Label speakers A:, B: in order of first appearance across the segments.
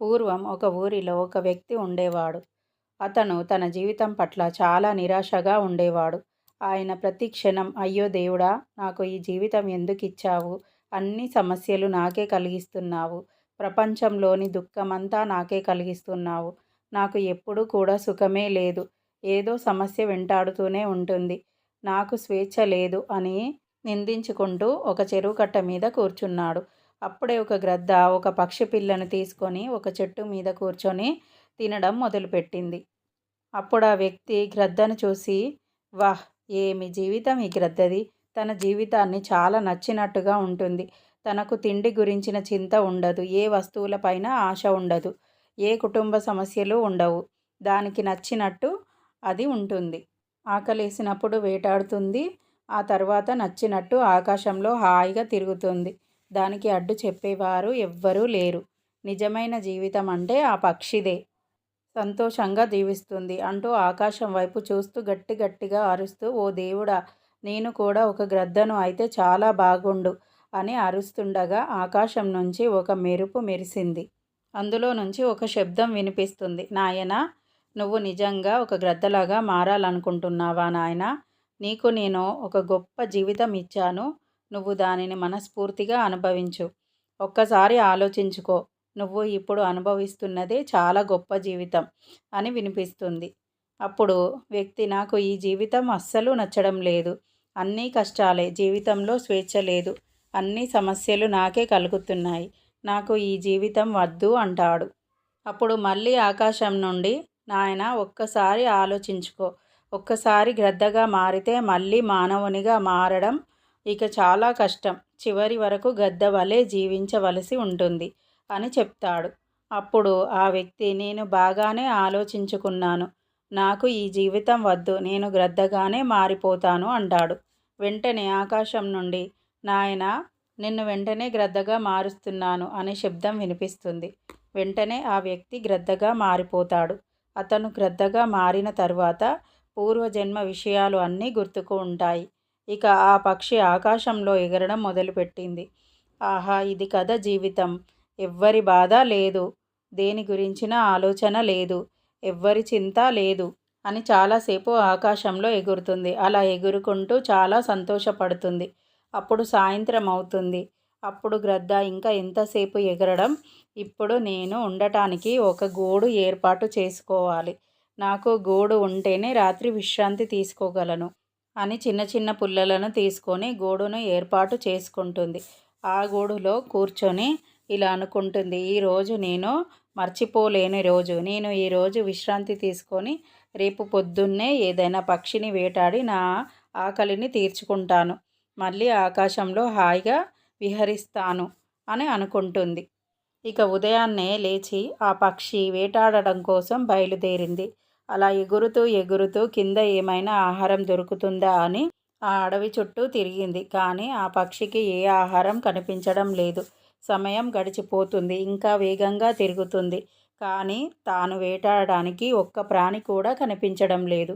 A: పూర్వం ఒక ఊరిలో ఒక వ్యక్తి ఉండేవాడు. అతను తన జీవితం పట్ల చాలా నిరాశగా ఉండేవాడు. ఆయన ప్రతి క్షణం అయ్యో దేవుడా! నాకు ఈ జీవితం ఎందుకు ఇచ్చావు అన్ని సమస్యలు నాకే కలిగిస్తున్నావు. ప్రపంచంలోని దుఃఖమంతా నాకే కలిగిస్తున్నావు. నాకు ఎప్పుడూ కూడా సుఖమే లేదు. ఏదో సమస్య వెంటాడుతూనే ఉంటుంది. నాకు స్వేచ్ఛ లేదు అని నిందించుకుంటూ ఒక చెరువు కట్ట మీద కూర్చున్నాడు. అప్పుడే ఒక గ్రద్ద ఒక పక్షి పిల్లను తీసుకొని ఒక చెట్టు మీద కూర్చొని తినడం మొదలుపెట్టింది. అప్పుడా వ్యక్తి గ్రద్దను చూసి వాహ్! ఏమి జీవితం ఈ గ్రద్దది. తన జీవితాన్ని చాలా నచ్చినట్టుగా ఉంటుంది. తనకు తిండి గురించిన చింత ఉండదు. ఏ వస్తువులపైన ఆశ ఉండదు. ఏ కుటుంబ సమస్యలు ఉండవు. దానికి నచ్చినట్టు అది ఉంటుంది. ఆకలేసినప్పుడు వేటాడుతుంది. ఆ తర్వాత నచ్చినట్టు ఆకాశంలో హాయిగా తిరుగుతుంది. దానికి అడ్డు చెప్పేవారు ఎవ్వరూ లేరు. నిజమైన జీవితం అంటే ఆ పక్షిదే. సంతోషంగా జీవిస్తుంది అంటూ ఆకాశం వైపు చూస్తూ గట్టి గట్టిగా అరుస్తూ ఓ దేవుడా! నేను కూడా ఒక గ్రద్దను అయితే చాలా బాగుండు అని అరుస్తుండగా ఆకాశం నుంచి ఒక మెరుపు మెరిసింది. అందులో నుంచి ఒక శబ్దం వినిపిస్తుంది. నాయనా! నువ్వు నిజంగా ఒక గ్రద్దలాగా మారాలనుకుంటున్నావా నాయనా? నీకు నేను ఒక గొప్ప జీవితం ఇచ్చాను. నువ్వు దానిని మనస్ఫూర్తిగా అనుభవించు. ఒక్కసారి ఆలోచించుకో. నువ్వు ఇప్పుడు అనుభవిస్తున్నదే చాలా గొప్ప జీవితం అని వినిపిస్తుంది. అప్పుడు వ్యక్తి నాకు ఈ జీవితం అస్సలు నచ్చడం లేదు. అన్నీ కష్టాలే. జీవితంలో స్వేచ్ఛ లేదు. అన్ని సమస్యలు నాకే కలుగుతున్నాయి. నాకు ఈ జీవితం వద్దు అంటాడు. అప్పుడు మళ్ళీ ఆకాశం నుండి నాయన ఒక్కసారి ఆలోచించుకో. ఒక్కసారి గ్రద్దగా మారితే మళ్ళీ మానవునిగా మారడం ఇక చాలా కష్టం. చివరి వరకు గద్ద వలె జీవించవలసి ఉంటుంది అని చెప్తాడు. అప్పుడు ఆ వ్యక్తి నేను బాగానే ఆలోచించుకున్నాను. నాకు ఈ జీవితం వద్దు. నేను గ్రద్దగానే మారిపోతాను అంటాడు. వెంటనే ఆకాశం నుండి నాయన నిన్ను వెంటనే గ్రద్దగా మారుస్తున్నాను అనే శబ్దం వినిపిస్తుంది. వెంటనే ఆ వ్యక్తి గ్రద్దగా మారిపోతాడు. అతను గ్రద్దగా మారిన తరువాత పూర్వజన్మ విషయాలు అన్నీ గుర్తుకు ఉంటాయి. ఇక ఆ పక్షి ఆకాశంలో ఎగరడం మొదలుపెట్టింది. ఆహా! ఇది కథ జీవితం. ఎవ్వరి బాధ లేదు. దేని గురించిన ఆలోచన లేదు. ఎవ్వరి చింత లేదు అని చాలాసేపు ఆకాశంలో ఎగురుతుంది. అలా ఎగురుకుంటూ చాలా సంతోషపడుతుంది. అప్పుడు సాయంత్రం అవుతుంది. అప్పుడు గ్రద్ద ఇంకా ఎంతసేపు ఎగరడం? ఇప్పుడు నేను ఉండటానికి ఒక గూడు ఏర్పాటు చేసుకోవాలి. నాకు గూడు ఉంటేనే రాత్రి విశ్రాంతి తీసుకోగలను అని చిన్న చిన్న పుల్లలను తీసుకొని గూడును ఏర్పాటు చేసుకుంటుంది. ఆ గూడులో కూర్చొని ఇలా అనుకుంటుంది. ఈరోజు నేను మర్చిపోలేని రోజు. నేను ఈరోజు విశ్రాంతి తీసుకొని రేపు పొద్దున్నే ఏదైనా పక్షిని వేటాడి నా ఆకలిని తీర్చుకుంటాను. మళ్ళీ ఆకాశంలో హాయిగా విహరిస్తాను అని అనుకుంటుంది. ఇక ఉదయాన్నే లేచి ఆ పక్షి వేటాడడం కోసం బయలుదేరింది. అలా ఎగురుతూ ఎగురుతూ కింద ఏమైనా ఆహారం దొరుకుతుందా అని ఆ అడవి చుట్టూ తిరిగింది. కానీ ఆ పక్షికి ఏ ఆహారం కనిపించడం లేదు. సమయం గడిచిపోతుంది. ఇంకా వేగంగా తిరుగుతుంది. కానీ తాను వేటాడడానికి ఒక్క ప్రాణి కూడా కనిపించడం లేదు.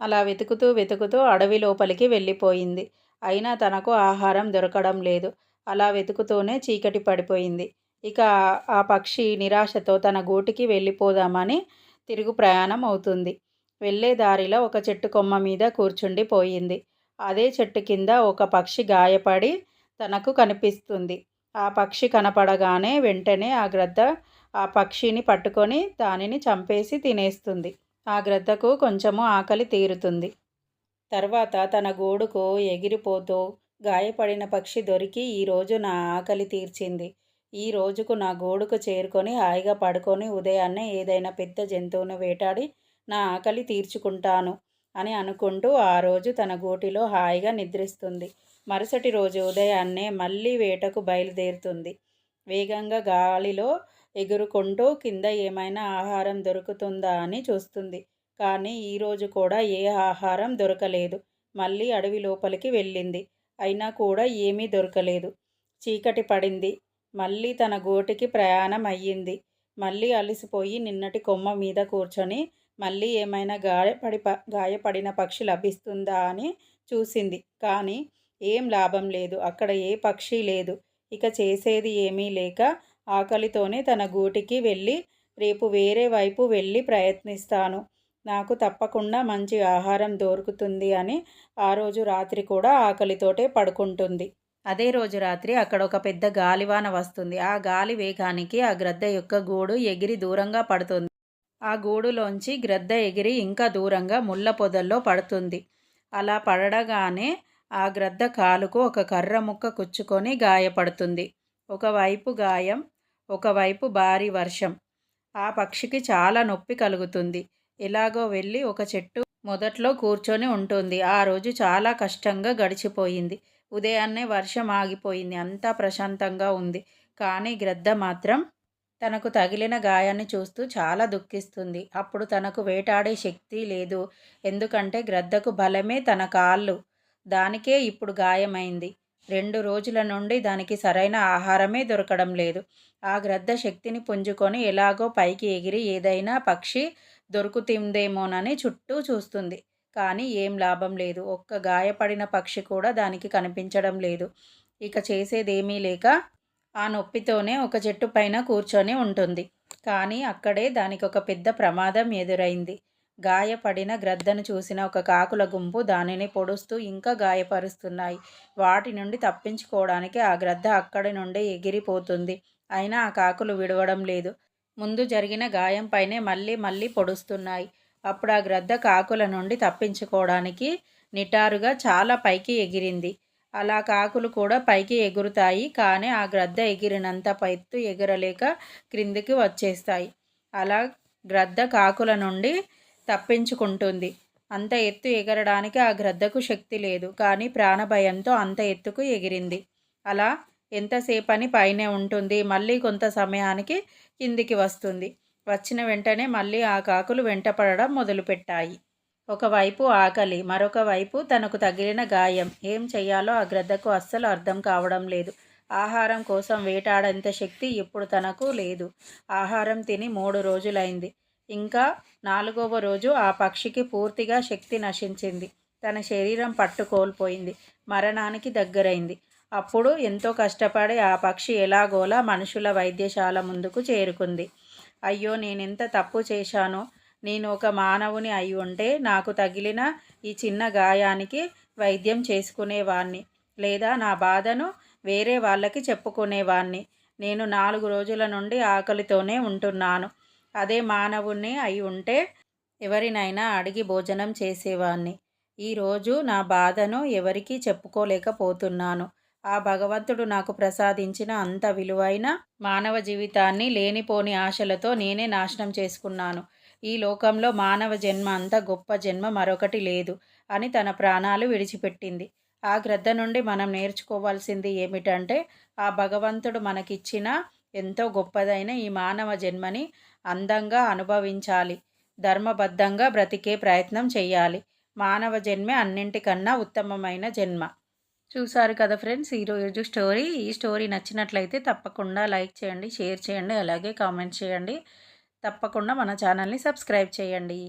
A: అలా వెతుకుతూ వెతుకుతూ అడవి లోపలికి వెళ్ళిపోయింది. అయినా తనకు ఆహారం దొరకడం లేదు. అలా వెతుకుతూనే చీకటి పడిపోయింది. ఇక ఆ పక్షి నిరాశతో తన గూటికి వెళ్ళిపోదామని తిరుగు ప్రయాణం అవుతుంది. వెళ్ళే దారిలో ఒక చెట్టు కొమ్మ మీద కూర్చుండి పోయింది. అదే చెట్టు కింద ఒక పక్షి గాయపడి తనకు కనిపిస్తుంది. ఆ పక్షి కనపడగానే వెంటనే ఆ గ్రద్ద ఆ పక్షిని పట్టుకొని దానిని చంపేసి తినేస్తుంది. ఆ గ్రద్దకు కొంచెము ఆకలి తీరుతుంది. తర్వాత తన గూడుకు ఎగిరిపోతూ గాయపడిన పక్షి దొరికి ఈరోజు నా ఆకలి తీర్చింది. ఈ రోజుకు నా గోడుకు చేరుకొని హాయిగా పడుకొని ఉదయాన్నే ఏదైనా పెద్ద జంతువును వేటాడి నా ఆకలి తీర్చుకుంటాను అని అనుకుంటూ ఆ రోజు తన గూటిలో హాయిగా నిద్రిస్తుంది. మరుసటి రోజు ఉదయాన్నే మళ్ళీ వేటకు బయలుదేరుతుంది. వేగంగా గాలిలో ఎగురుకుంటూ కింద ఏమైనా ఆహారం దొరుకుతుందా అని చూస్తుంది. కానీ ఈరోజు కూడా ఏ ఆహారం దొరకలేదు. మళ్ళీ అడవి లోపలికి వెళ్ళింది. అయినా కూడా ఏమీ దొరకలేదు. చీకటి పడింది. మళ్ళీ తన గోటికి ప్రయాణం అయ్యింది. మళ్ళీ అలసిపోయి నిన్నటి కొమ్మ మీద కూర్చొని మళ్ళీ ఏమైనా గాయపడి ప గాయపడిన పక్షి లభిస్తుందా అని చూసింది. కానీ ఏం లాభం లేదు. అక్కడ ఏ పక్షి లేదు. ఇక చేసేది ఏమీ లేక ఆకలితోనే తన గూటికి వెళ్ళి రేపు వేరే వైపు వెళ్ళి ప్రయత్నిస్తాను నాకు తప్పకుండా మంచి ఆహారం దొరుకుతుంది అని ఆ రోజు రాత్రి కూడా ఆకలితోటే పడుకుంటుంది అదే రోజు రాత్రి అక్కడ ఒక పెద్ద గాలివాన వస్తుంది. ఆ గాలి వేగానికి ఆ గ్రద్ద యొక్క గూడు ఎగిరి దూరంగా పడుతుంది. ఆ గూడులోంచి గ్రద్ద ఎగిరి ఇంకా దూరంగా ముళ్ళ పొదల్లో పడుతుంది. అలా పడగానే ఆ గ్రద్ద కాలుకు ఒక కర్ర ముక్క కుచ్చుకొని గాయపడుతుంది. ఒకవైపు గాయం ఒకవైపు భారీ వర్షం. ఆ పక్షికి చాలా నొప్పి కలుగుతుంది. ఎలాగో వెళ్ళి ఒక చెట్టు మొదట్లో కూర్చొని ఉంటుంది. ఆ రోజు చాలా కష్టంగా గడిచిపోయింది. ఉదయాన్నే వర్షం ఆగిపోయింది. అంతా ప్రశాంతంగా ఉంది. కానీ గ్రద్ద మాత్రం తనకు తగిలిన గాయాన్ని చూస్తూ చాలా దుఃఖిస్తుంది. అప్పుడు తనకు వేటాడే శక్తి లేదు. ఎందుకంటే గ్రద్దకు బలమే తన కాళ్ళు. దానికే ఇప్పుడు గాయమైంది. రెండు రోజుల నుండి దానికి సరైన ఆహారమే దొరకడం లేదు. ఆ గ్రద్ద శక్తిని పుంజుకొని ఎలాగో పైకి ఎగిరి ఏదైనా పక్షి దొరుకుతుందేమోనని చుట్టూ చూస్తుంది. కానీ ఏం లాభం లేదు. ఒక్క గాయపడిన పక్షి కూడా దానికి కనిపించడం లేదు. ఇక చేసేదేమీ లేక ఆ నొప్పితోనే ఒక చెట్టు పైన కూర్చొని ఉంటుంది. కానీ అక్కడే దానికి ఒక పెద్ద ప్రమాదం ఎదురైంది. గాయపడిన గ్రద్దను చూసిన ఒక కాకుల గుంపు దానిని పొడుస్తూ ఇంకా గాయపరుస్తున్నాయి. వాటి నుండి తప్పించుకోవడానికి ఆ గ్రద్ద అక్కడి నుండి ఎగిరిపోతుంది. అయినా ఆ కాకులు విడవడం లేదు. ముందు జరిగిన గాయంపైనే మళ్ళీ మళ్ళీ పొడుస్తున్నాయి. అప్పుడు ఆ గ్రద్ద కాకుల నుండి తప్పించుకోవడానికి నిటారుగా చాలా పైకి ఎగిరింది. అలా కాకులు కూడా పైకి ఎగురుతాయి కానీ ఆ గ్రద్ద ఎగిరినంత పైత్తు ఎగరలేక క్రిందికి వచ్చేస్తాయి. అలా గ్రద్ద కాకుల నుండి తప్పించుకుంటుంది. అంత ఎత్తు ఎగరడానికి ఆ గ్రద్దకు శక్తి లేదు కానీ ప్రాణభయంతో అంత ఎత్తుకు ఎగిరింది. అలా ఎంతసేపని పైనే ఉంటుంది మళ్ళీ కొంత సమయానికి కిందికి వస్తుంది. వచ్చిన వెంటనే మళ్ళీ ఆ కాకులు వెంటపడడం మొదలుపెట్టాయి. ఒకవైపు ఆకలి మరొక వైపు తనకు తగిలిన గాయం. ఏం చెయ్యాలో ఆ గ్రద్దకు అస్సలు అర్థం కావడం లేదు. ఆహారం కోసం వేటాడేంత శక్తి ఇప్పుడు తనకు లేదు. ఆహారం తిని మూడు రోజులైంది. ఇంకా నాలుగవ రోజు ఆ పక్షికి పూర్తిగా శక్తి నశించింది. తన శరీరం పట్టు కోల్పోయింది మరణానికి దగ్గరైంది. అప్పుడు ఎంతో కష్టపడి ఆ పక్షి ఎలాగోలా మనుషుల వైద్యశాల ముందుకు చేరుకుంది. అయ్యో నేనెంత తప్పు చేశానో. నేను ఒక మానవుని అయి ఉంటే నాకు తగిలిన ఈ చిన్న గాయానికి వైద్యం చేసుకునేవాణ్ణి. లేదా నా బాధను వేరే వాళ్ళకి చెప్పుకునేవాణ్ణి. నేను నాలుగు రోజుల నుండి ఆకలితోనే ఉంటున్నాను. అదే మానవుణ్ణి అయి ఉంటే ఎవరినైనా అడిగి భోజనం చేసేవాణ్ణి. ఈరోజు నా బాధను ఎవరికీ చెప్పుకోలేకపోతున్నాను. ఆ భగవంతుడు నాకు ప్రసాదించిన అంత విలువైన మానవ జీవితాన్ని లేనిపోని ఆశలతో నేనే నాశనం చేసుకున్నాను. ఈ లోకంలో మానవ జన్మ అంత గొప్ప జన్మ మరొకటి లేదు అని తన ప్రాణాలు విడిచిపెట్టింది. ఆ గ్రద్ద నుండి మనం నేర్చుకోవాల్సింది ఏమిటంటే ఆ భగవంతుడు మనకిచ్చిన ఎంతో గొప్పదైన ఈ మానవ జన్మని అందంగా అనుభవించాలి. ధర్మబద్ధంగా బ్రతికే ప్రయత్నం చేయాలి మానవ జన్మే అన్నింటికన్నా ఉత్తమమైన జన్మ. చూసారు కదా ఫ్రెండ్స్ ఈరోజు స్టోరీ. ఈ స్టోరీ నచ్చినట్లయితే తప్పకుండా లైక్ చేయండి షేర్ చేయండి అలాగే కామెంట్ చేయండి. తప్పకుండా మన ఛానల్ని సబ్స్క్రైబ్ చేయండి.